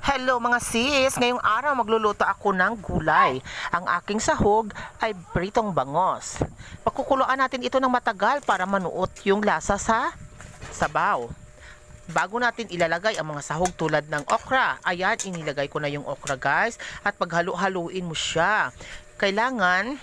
Hello mga sis! Ngayong araw magluluto ako ng gulay. Ang aking sahog ay pritong bangos. Pakukuluan natin ito ng matagal para manuot yung lasa sa sabaw. Bago natin ilalagay ang mga sahog tulad ng okra. Ayan, inilagay ko na yung okra guys. At paghalo-haluin mo siya. Kailangan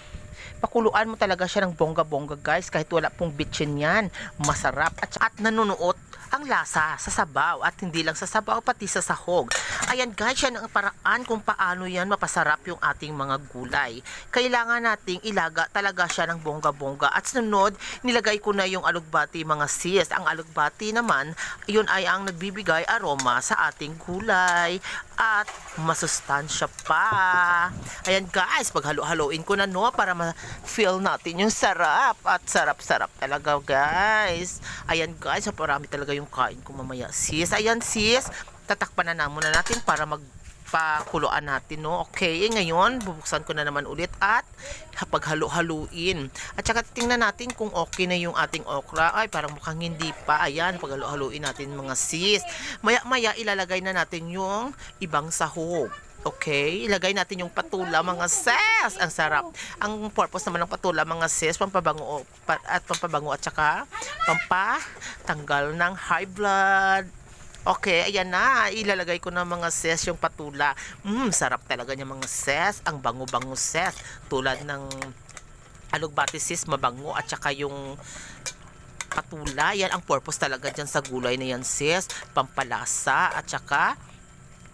pakuluan mo talaga siya ng bongga-bongga guys kahit wala pong bitchin yan. Masarap at, at nanunuot ang lasa sa sabaw at hindi lang sa sabaw pati sa sahog. Ayan guys, yan ang paraan kung paano yan mapasarap yung ating mga gulay. Kailangan nating ilaga talaga siya ng bongga-bongga at sunod, nilagay ko na yung alugbati mga sis. Ang alugbati naman, yun ay ang nagbibigay aroma sa ating gulay at masustansya pa. Ayan guys, paghalo-haloin ko na no para ma-feel natin yung sarap at sarap-sarap talaga guys. Ayan guys, parami talaga yung kain ko mamaya sis. Ayan sis, tatakpan na na muna natin para mag pakuluan natin, no? Okay, ngayon, bubuksan ko na naman ulit at paghalo-haluin. At saka tingnan natin kung okay na yung ating okra. Ay, parang mukhang hindi pa. Ayan, paghalo-haluin natin mga sis. Maya-maya, ilalagay na natin yung ibang sahog. Okay, ilagay natin yung patula mga sis. Ang sarap. Ang purpose naman ng patula mga sis, pampabango pa- at pampabango at saka pampatanggal ng high blood. Okay, ayan na. Ilalagay ko na mga ses yung patula. Mmm, sarap talaga niya mga ses. Ang bango-bango ses. Tulad ng alugbati sis, mabango. At saka yung patula. Yan ang purpose talaga dyan sa gulay na yan sis. Pampalasa at saka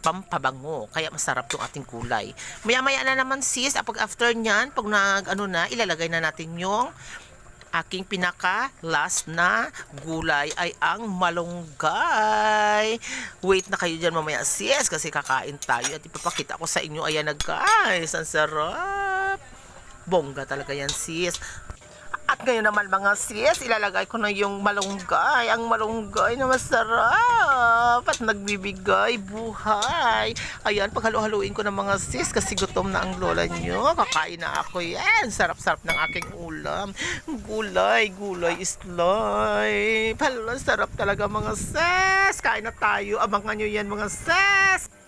pampabango. Kaya masarap yung ating gulay. Maya-maya na naman sis, pag after nyan, pag nag, ano na, ilalagay na natin yung aking pinaka last na gulay ay ang malunggay. Wait na kayo dyan mamaya sis kasi kakain tayo at ipapakita ko sa inyo. Ayan na guys, ang sarap. Bongga talaga yan sis. Ngayon naman mga sis, ilalagay ko na yung malunggay. Ang malunggay na masarap at nagbibigay buhay. Ayan, paghalo-haluin ko ng mga sis kasi gutom na ang lola nyo. Kakain na ako yan. Sarap-sarap ng aking ulam. Gulay, gulay, islay. Pala, sarap talaga mga sis. Kain na tayo. Abangan nyo yan mga sis.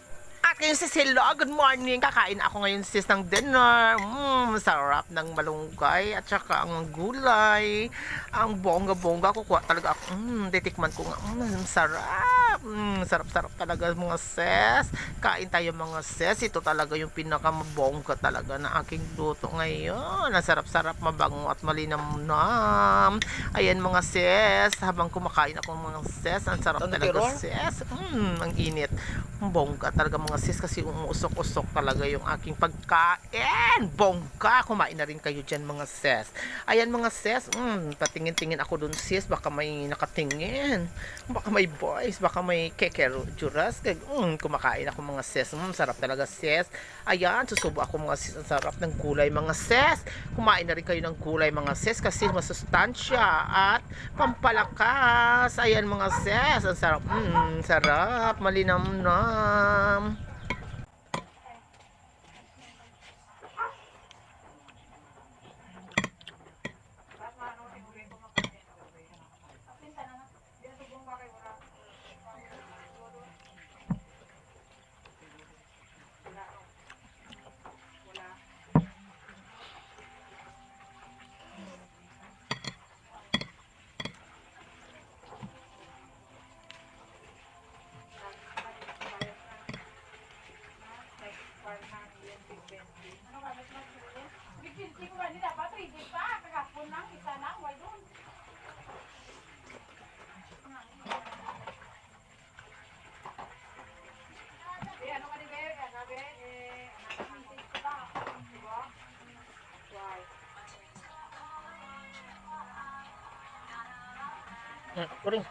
Akin si Silo, good morning. Kakain ako ngayon sis ng dinner. Mmm, sarap ng malunggay at saka ang gulay. Ang bongga-bongga ko kuha talaga Mmm, titikman ko nga. Mmm, sarap. Mmm, sarap-sarap talaga mga sis. Kain tayo mga sis. Ito talaga yung pinakamabongga talaga na aking luto ngayon. Ang sarap-sarap, mabango at malinamnam. Ayan mga sis, habang kumakain ako mga sis, ang sarap talaga sis. Mmm, ang init. Bongga talaga mga sis kasi umuusok-usok talaga yung aking pagkain. Bongga! Kumain na rin kayo dyan mga sis. Ayan mga sis, mm, patingin-tingin ako dun sis, baka may nakatingin. Baka may boys, baka may kekero juras. Mm, kumakain ako mga sis. Mm, sarap talaga sis. Ayan, susubo ako mga sis. Ang sarap ng gulay mga sis. Kumain na rin kayo ng gulay mga sis kasi masustansya at pampalakas. Ayan mga sis. Ang sarap. Mm, sarap. Malinamnam. 嗯，不灵。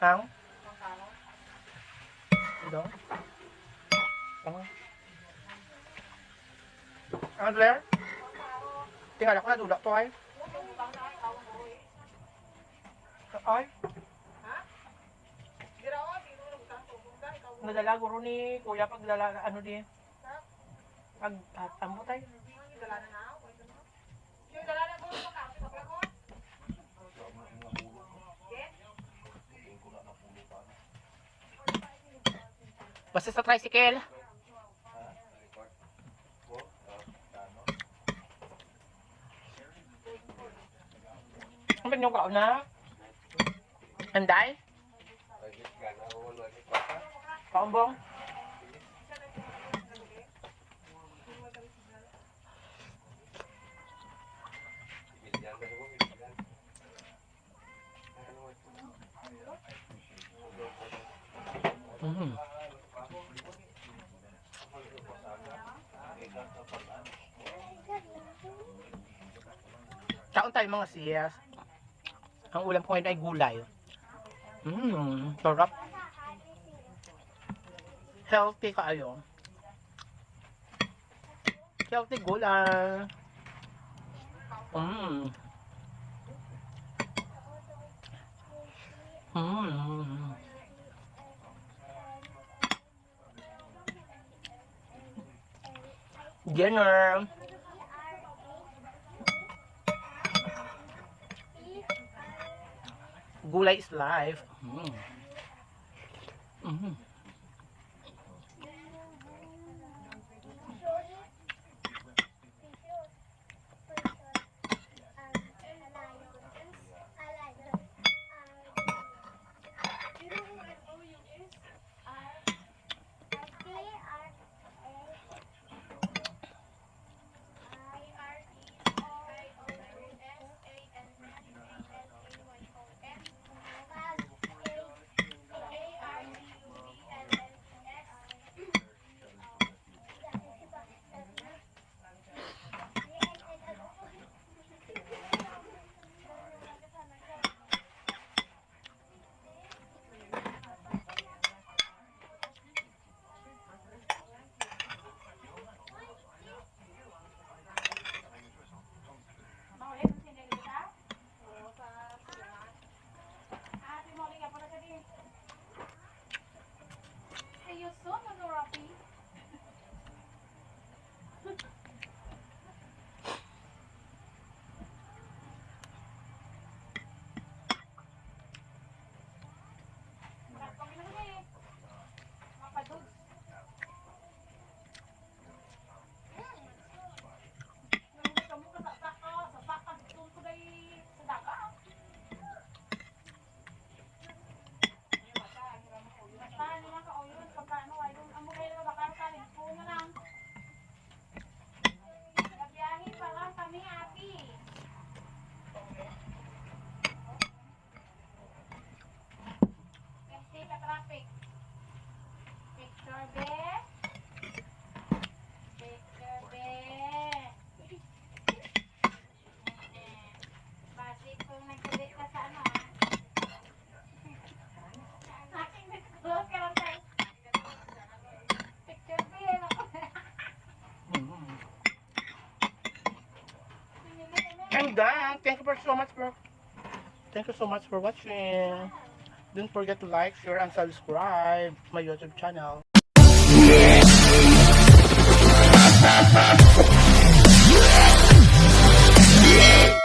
Mm, kuring. Ang? Ito? Ang? Ang Claire? Tingala ko na dula to ay. Ay? Nadala guro ni kuya pag dala ano di. Pag at amo tay. Basta sa tricycle. Ano yung kaon na? Anday? Kaumbong? Mm. Kaon tayo mga siyas. Ang ulam ko ngayon ay gulay. Mmm, sarap. Healthy kaayo. Healthy gulay. Mmm. Mmm. Dinner. Gulay is life. Mm. Mm. You're Thank you for so much bro. thank you so much for watching. Don't forget to like, share, and subscribe my YouTube channel. Yeah.